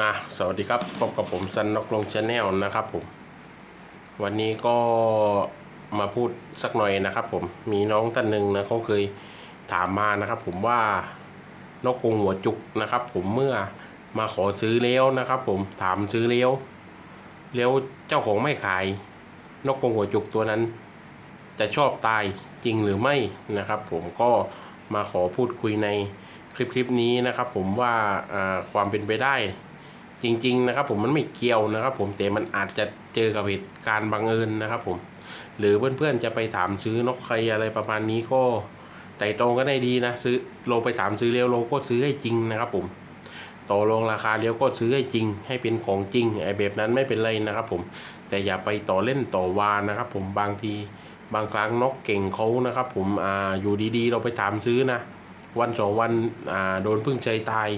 อะสวัสดีครับพบกับผมซันนกลงชาแนลนะครับผม วันนี้ก็มาพูดสักหน่อยนะครับผมมีน้องท่านหนึ่งนะเขาเคยถามมานะครับ ผมว่านกกรงหัวจุกนะครับ ผมเมื่อมาขอซื้อแล้วนะครับ ผมถามซื้อแล้วแล้วเจ้าของไม่ขาย นกกรงหัวจุกตัวนั้น จะชอบตายจริงหรือไม่นะครับ ผมก็มาขอพูดคุยในคลิปคลิปนี้นะครับ ผมว่าอ่าความเป็นไปได้ จริง ๆ นะครับ ผมมันไม่เกี่ยวนะครับ ผมแต่มันอาจจะเจอกับเหตุการณ์บังเอิญนะครับ ผม หรือเพื่อนๆจะไปถามซื้อนกใครอะไรประมาณนี้ก็ไต่ตรงก็ได้ดีนะซื้อลงไปถามซื้อเร็วลงก็ซื้อให้จริงนะครับ ผมต่อรองราคาเร็วก็ซื้อให้จริง ให้เป็นของจริงไอ้แบบนั้นไม่เป็นไรนะครับ ผมแต่อย่าไปต่อเล่นต่อวานนะครับ ผมบางทีบางครั้งนกเก่งเขานะครับ ผมอ่าอยู่ดีๆ เราไปถามซื้อนะ วันสองวันอ่าโดนพึ่งใจตาย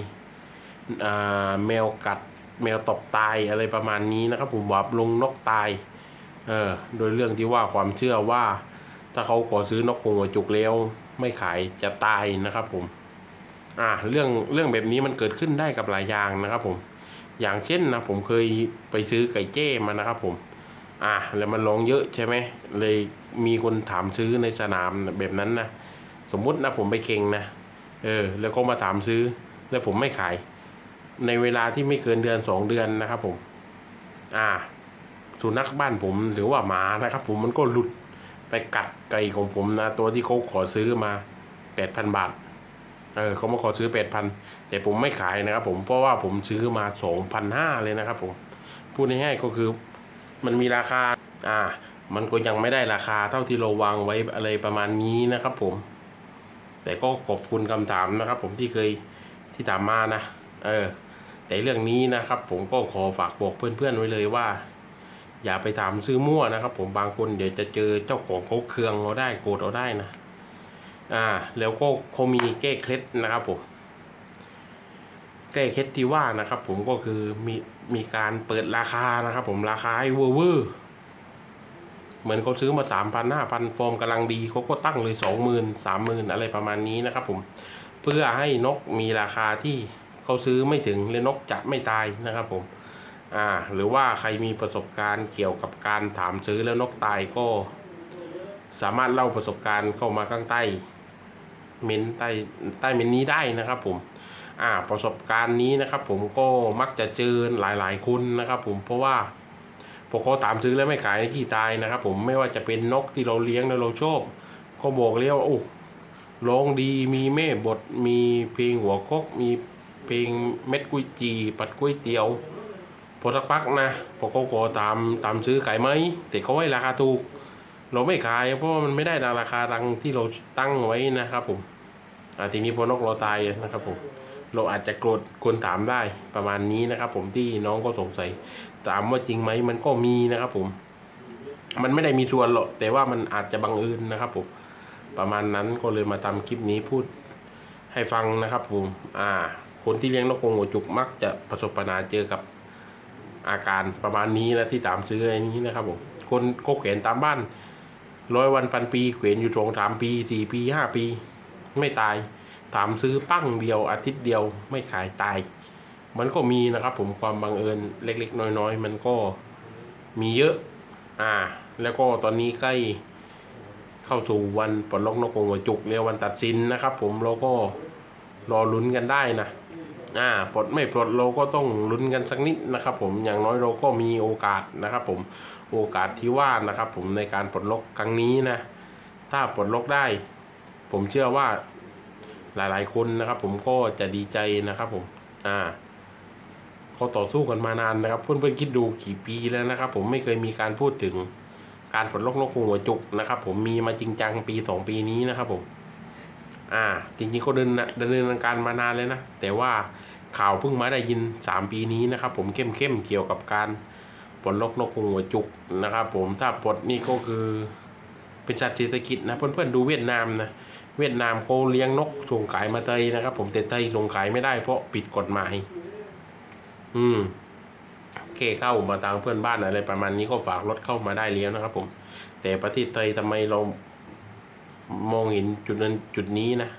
แมวกัดแมวตกตายอะไรประมาณนี้นะครับผมวับลงนกตายเออโดยเรื่องที่ว่าความเชื่อว่า ถ้าเขาขอซื้อนกกรงหัวจุกแล้วไม่ขายจะตายนะครับผมอ่าเรื่องเรื่องแบบนี้มันเกิดขึ้นได้กับหลายอย่างนะครับผม อย่างเช่นนะผมเคยไปซื้อไก่เจ้มานะครับผมอ่าแล้วมันร้องเยอะใช่ไหมเลยมีคนถามซื้อในสนามแบบนั้นนะสมมุตินะผมไปเข่งนะเออแล้วก็มาถามซื้อแล้วผมไม่ขาย ในเวลาที่ไม่เกินเดือนสองเดือนนะครับผม อ่า สุนัขบ้านผมหรือว่าหมานะครับ ผมมันก็หลุดไปกัดไก่ของผมนะ ตัวที่เขาขอซื้อมาแปดพันบาท เออเขามาขอซื้อแปดพันแต่ผมไม่ขายนะครับ ผมเพราะว่าผมซื้อมาสองพันห้าเลยนะครับ ผมพูดง่ายๆก็คือ มันมีราคา อ่า มันก็ยังไม่ได้ราคาเท่าที่เราวางไว้อะไรประมาณนี้นะครับ ผม แต่ก็ขอบคุณคำถามนะครับ ผมที่เคยที่ถามมานะ เออ แต่เรื่องนี้นะครับ ผมก็ขอฝากบอกเพื่อนๆไว้เลยว่า อย่าไปถามซื้อมั่วนะครับ ผมบางคนเดี๋ยวจะเจอเจ้าของเขาเคืองเราได้โกรธเราได้นะอ่า แล้วก็เขามีแก้เคล็ดนะครับผมแก้เคล็ดที่ว่านะครับ ผมก็คือมีมีการเปิดราคานะครับ ผมราคาให้เวอร์เวอร์เหมือนเขาซื้อมาสามพันห้าพันฟอร์มกำลังดีเขาก็ตั้งเลยสองหมื่นสามหมื่นอะไรประมาณนี้นะครับ ผมเพื่อให้นกมีราคาที่ เขาซื้อไม่ถึงและนกจะไม่ตายนะครับผมอ่าหรือว่าใครมีประสบการณ์เกี่ยวกับการถามซื้อแล้วนกตายก็ สามารถเล่าประสบการณ์เข้ามาข้างใต้เมนใต้ใต้เมนนี้ได้นะครับผมอ่าประสบการณ์นี้นะครับ ผมก็มักจะเจอหลายๆคนนะครับ ผมเพราะว่าพวกเขาตามซื้อแล้วไม่ขายที่ตายนะครับ ผมไม่ว่าจะเป็นนกที่เราเลี้ยงแล้วเราชอบก็บอกเรียกว่าโอ้ร้องดีมีแม่บทมีเพลงหัวกกมี เพลงเม็ดกุ้ยจี ปัดกุ้ยเตี๋ยว พอสักพักนะพอเขาขอตามตามซื้อขายไหมแต่เขาให้ราคาถูก เราไม่ขาย เพราะว่ามันไม่ได้ราคาดังที่เราตั้งไว้นะครับผมอ่าทีนี้พอนกเราตายนะครับผมเราอาจจะโกรธคนถามได้ประมาณนี้นะครับ ผมที่น้องก็สงสัย ถามว่าจริงไหมมันก็มีนะครับผม มันไม่ได้มีส่วนหรอกแต่ว่ามันอาจจะบังเอิญนะครับผมประมาณนั้นก็เลยมาทำคลิปนี้พูดให้ฟังนะครับผม อ่า คนที่เลี้ยงนกกรงหัวจุกมักจะประสบปัญหาเจอกับอาการประมาณนี้นะที่ตามซื้อไอ้นี้นะครับผมคนก็เขวนตามบ้านร้อยวันพันปีเขวนอยู่สองสามปีสี่ปีห้าปี ไม่ตายถามซื้อปั้งเดียวอาทิตย์เดียวไม่ขายตาย มันก็มีนะครับผมความบังเอิญเล็กๆ น้อยๆ มันก็มีเยอะ อ่า แล้วก็ตอนนี้ใกล้เข้าสู่วันปลดล็อกนกกรงหัวจุกเรียวันตัดสินนะครับผมเราก็รอลุ้นกันได้นะ อ่าปลดไม่ปลดเราก็ต้องลุ้นกันสักนิดนะครับ ผมอย่างน้อยเราก็มีโอกาสนะครับ ผมโอกาสที่ว่านะครับ ผมในการปลดล็อกครั้งนี้นะ ถ้าปลดล็อกได้ ผมเชื่อว่าหลาย ๆ คนนะครับ ผมก็จะดีใจนะครับผมอ่าเขาต่อสู้กันมานานนะครับ เพื่อนๆคิดดูกี่ปีแล้วนะครับ ผมไม่เคยมีการพูดถึงการปลดล็อกนกหัวจุกนะครับ ผมมีมาจริงจังปีสองปีนี้นะครับผม อ่าจริงๆเขาเดินดำเนินการมานานเลยนะ แต่ว่าข่าวเพิ่งมาได้ยินสามปีนี้นะครับ ผมเข้มๆเกี่ยวกับการปลดล็อกนกหัวจุกนะครับ ผมถ้าปลดนี่ก็คือเป็นสัตว์เศรษฐกิจนะเพื่อนๆดูเวียดนามนะเวียดนามเขาเลี้ยงนกส่งขายมาไทยนะครับ ผมแต่ไทยส่งขายไม่ได้เพราะผิดกฎหมาย อืมเคเข้ามาทางเพื่อนบ้านอะไรประมาณนี้ก็ฝากรถเข้ามาได้แล้วนะครับ ผม แต่ประเทศไทยทำไมเรา มองเห็นจุดนั้นจุดนี้นะ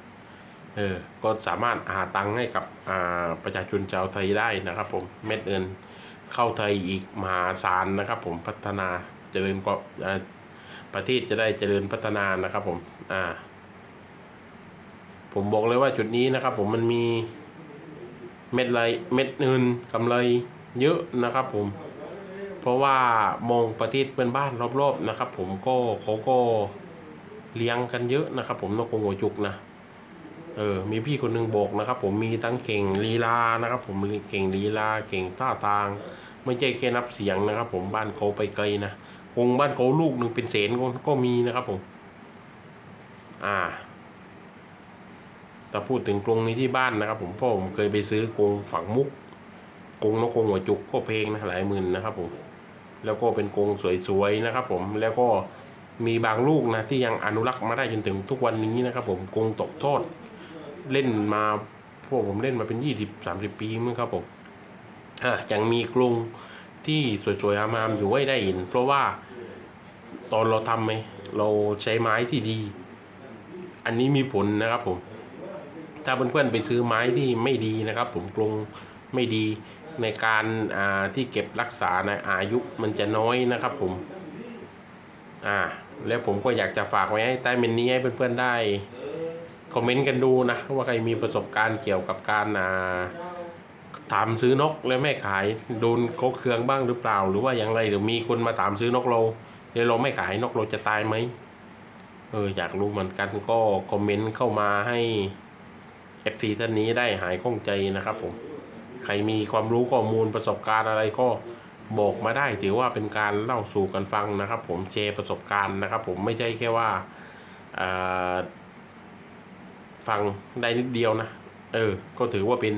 เออก็สามารถหาตังค์ให้กับอ่าประชาชนชาวไทยได้นะครับ ผมเม็ดเงินเข้าไทยอีกมหาศาลนะครับ ผมพัฒนาเจริญกว่าอ่าประเทศจะได้เจริญพัฒนานะครับ ผมอ่า ผมบอกเลยว่าจุดนี้นะครับ ผมมันมีเม็ดไรเม็ดเงินกำไรเยอะนะครับ ผม เพราะว่ามองประเทศเพื่อนบ้านรอบๆนะครับ ผมก็เขาก็ เลี้ยงกันเยอะนะครับ ผมนกกรงหัวจุกนะเออมีพี่คนหนึงบอกนะครับ ผมมีทั้งเก่งลีลานะครับ ผมเก่งลีลาเก่งท่าทาง ไม่ใช่แค่นับเสียงนะครับ ผมบ้านเขาไปไกลนะกรงบ้านเขาลูกหนึ่งเป็นแสนก็ก็มีนะครับผม อ่าแต่พูดถึงกรงนี้ที่บ้านนะครับ ผมพ่อผมเคยไปซื้อกรงฝังมุกกรงนกกรงหัวจุกก็เพลงนะหลายหมื่นนะครับ ผม แล้วก็เป็นกรงสวยๆนะครับ ผมแล้วก็ มีบางลูกนะที่ยังอนุรักษ์มาได้จนถึงทุกวันนี้นะครับ ผมกรงตกทอดเล่นมาพวกผมเล่นมาเป็นยี่สิบสามสิบปีมั้งครับผมอะยังมีกรงที่สวยๆงามๆอยู่ไว้ได้เห็น เพราะว่าตอนเราทำไหมเราใช้ไม้ที่ดี อันนี้มีผลนะครับผม ถ้าเพื่อนๆไปซื้อไม้ที่ไม่ดีนะครับ ผมกรงไม่ดีในการอ่าที่เก็บรักษาในอายุมันจะน้อยนะครับผม อ่า แล้วผมก็อยากจะฝากไว้ให้ใต้เมนนี้ให้เพื่อนๆได้คอมเมนต์กันดูนะว่าใครมีประสบการณ์เกี่ยวกับการอ่าถามซื้อนกแล้วไม่ขายโดนเขาเคืองบ้างหรือเปล่า หรือว่าอย่างไรหรือมีคนมาถามซื้อนกเราแล้วเราไม่ขายนกเราจะตายไหมเอออยากรู้เหมือนกันก็คอมเมนต์เข้ามาให้ FC ท่านนี้ได้หายข้องใจนะครับผม ใครมีความรู้ข้อมูลประสบการณ์อะไรก็ บอกมาได้ถือว่าเป็นการเล่าสู่กันฟังนะครับ ผมแชประสบการณ์นะครับ ผมไม่ใช่แค่ว่าฟังได้นิดเดียวนะ เออ ก็ถือว่าเป็น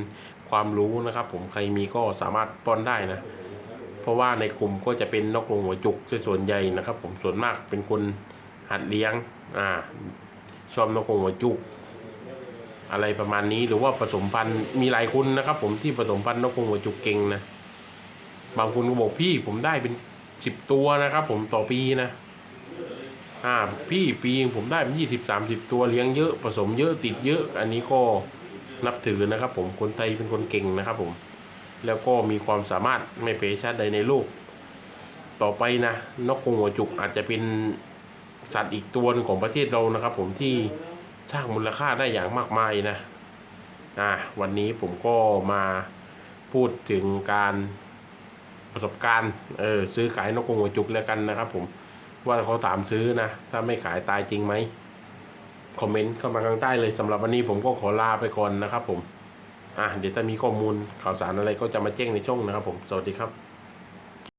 ความรู้นะครับ ผมใครมีก็สามารถป้อนได้นะ เพราะว่าในกลุ่มก็จะเป็นนกกรงหัวจุกซะส่วนใหญ่นะครับ ผมส่วนมากเป็นคนหัดเลี้ยง อ่า ชอบนกกรงหัวจุก อะไรประมาณนี้หรือว่าผสมพันธุ์มีหลายคนนะครับ ผมที่ผสมพันธุ์นกกรงหัวจุกเก่งนะ บางคนก็บอกพี่ผมได้เป็นสิบตัวนะครับ ผมต่อปีนะอ่าพี่ปีผมได้เป็นยี่สิบสามสิบตัวเลี้ยงเยอะผสมเยอะติดเยอะ อันนี้ก็นับถือนะครับ ผมคนไทยเป็นคนเก่งนะครับ ผม แล้วก็มีความสามารถไม่เปชาติใดในโลก ต่อไปนะนกกรงหัวจุกอาจจะเป็นสัตว์อีกตัวนึงของประเทศเรานะครับ ผมที่สร้างมูลค่าได้อย่างมากมายนะอ่าวันนี้ผมก็มาพูดถึงการ ประสบการณ์เออซื้อขายนกกรงหัวจุกแล้วกันนะครับ ผมว่าเขาถามซื้อนะ ถ้าไม่ขายตายจริงไหมคอมเมนต์เข้ามาข้างใต้เลยสำหรับวันนี้ผมก็ขอลาไปก่อนนะครับผมอะเดี๋ยวถ้ามีข้อมูลข่าวสารอะไรก็จะมาแจ้งในช่องนะครับผมสวัสดีครับ